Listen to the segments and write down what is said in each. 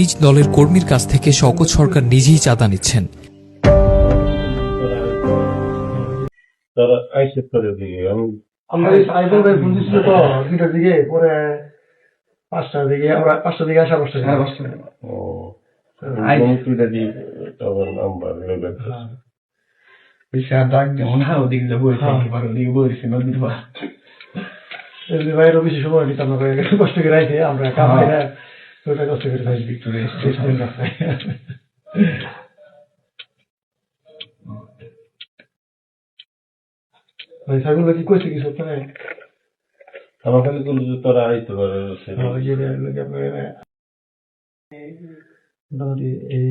নিজ দলের কর্মীর কাছ থেকে শওকত সরকার নিজেই চাঁদা নিচ্ছেন। আমরা পাঁচটার দিকে পাঁচটার দিকে আসা বিশাল ডাক দেবো না ওদিকে যাব ওদিকে বলছি নদীর পার বেশি সময় নিতাম না কষ্ট করে আমরা কামাই না। ওটা কষ্ট করে খাই একটু রেস্ট ভাই ছাগল কি কইছে কিছু তো নাই আমার বলল যে তোরা আইতে পারে ওই যে আপনার মোটামুটি এই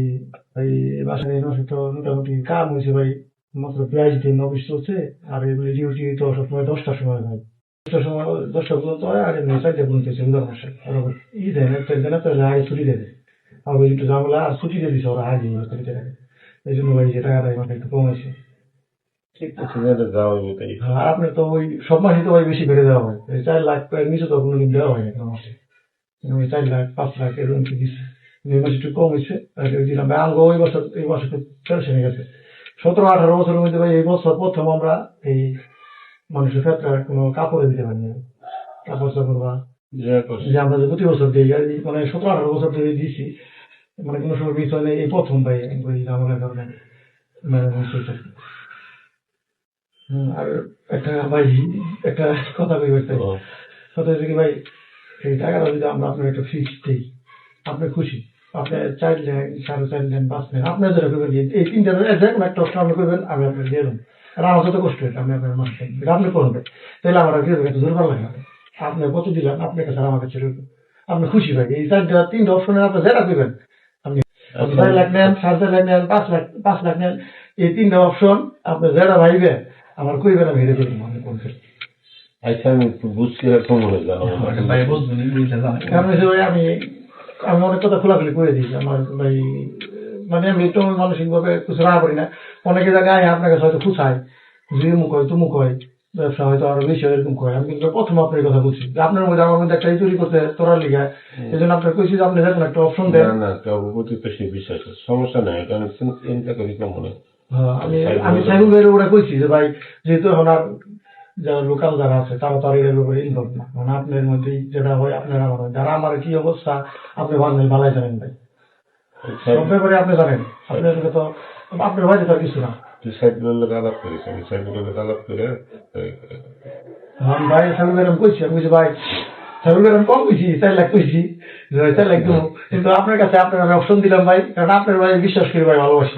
এই বাসায় এই মাসে তো মোটামুটি কাম হয়েছে ভাই। মাত্র পেঁয়াজ দিন অফিস চলছে আর এগুলি ডিউটি তো সবসময় দশটার সময় হয়। সময় দশটা পর্যন্ত হয় আর এমনি পর্যন্ত ওরকম ই দেয় না দেয় না আগে ছুটি একটু ঝামেলা আর ছুটি দিয়ে দিছে ওরা আগে ছুটিতে রাখে এই জন্য ভাই যে টাকাটা আমাকে একটু আপনি তো ওই সব মাসে তো ভাই বেশি বেড়ে দেওয়া হয় চার লাখ নিচে তো কোনো দেওয়া হয় না মাসে চার লাখ পাঁচ লাখ এরকম কি দিচ্ছে এই মাসে একটু কম হয়েছে দিলাম আঙ্গ ওই বছর এই টেনশন হয়ে গেছে সতেরো আঠারো বছরের মধ্যে ভাই এই বছর প্রথম আমরা এই মানুষের ক্ষেত্রে কোনো কাপড় দিতে পারি না। কাপড় চাপড় বা যে আমরা যে প্রতি বছর দিই মানে সতেরো আঠারো বছর ধরে দিয়েছি মানে কোনো সময় মিস হয় না এই প্রথম ভাই ওই ঝামেলার কারণে মানে আর একটা ভাই একটা কথা কই ও, কথা হচ্ছে কি ভাই এই টাকাটা যদি আমরা আপনার একটা ফিক্স দিই আপনি খুশি। আপনি চার নেন সাড়ে চার নেন পাঁচ নেন আপনার যেটা করবেন এই তিনটা যে কোনো একটা অপশন আপনি করবেন আমি আপনাকে দিয়ে দেবো। আর আমার সাথে কষ্ট হয়েছে আমি আপনার মাস আপনি করবেন। তাহলে আমার আর কি হবে, একটু দুর্বল লাগে আপনি কত দিলেন আপনার কাছে আমার কাছে আপনি খুশি ভাই এই চারটা তিনটা অপশনের আপনি যেটা করবেন আপনি আপনি চার লাখ নেন সাড়ে চার লাখ নেন পাঁচ লাখ পাঁচ লাখ নেন এই তিনটা অপশন আপনি যেটা ভাইবে আমার কইবেন আমি হেরে দেবেন মনে করবেন আচ্ছা বুঝতে মনে আমি আমি অনেক কথা খোলাখুলি করে দিয়েছি। আমার ভাই মানে আমি মানসিক ভাবে কিছু না করি না। অনেকে জায়গায় আপনার কাছে হয়তো খুশায় যে মুখ হয় তুমুক হয় ব্যবসা হয়তো আরও বেশি হয় এরকম করে আমি কিন্তু প্রথম আপনার কথা বলছি যে আপনার মধ্যে আমার মধ্যে একটা তৈরি করতে তোরার লিগায় এই জন্য আপনার কইছি যে আপনি দেখুন একটা অপশন দেন। না না সেই বিশ্বাস সমস্যা নাই আমি চিন্তা করি কেমন হ্যাঁ, আমি আমি সাইবুল ভাইয়ের ওরা কইছি যে ভাই যেহেতু এখন আর যারা লোকাল যারা আছে তারা তো আর এর ব্যাপারে ইনভলভ না। মানে আপনার মধ্যেই যেটা হয় আপনার আমার যারা আমার কি অবস্থা আপনি ভালো ভালাই জানেন ভাই। সব আপনি জানেন। আপনার লোকে তো আপনার ভাই তো কিছু না। সাইকেলের লোক আলাপ করিস। আমি সাইকেলের লোক আলাপ করে আমি ভাই সাইবুল ভাই কইছি আমি কইছি ভাই সাইবুল ভাই কম কইছি চার লাখ কইছি। চার লাখ দেবো। কিন্তু আপনার কাছে আপনার আমি অপশন দিলাম ভাই। কারণ আপনার ভাই বিশ্বাস করি ভাই ভালোবাসি।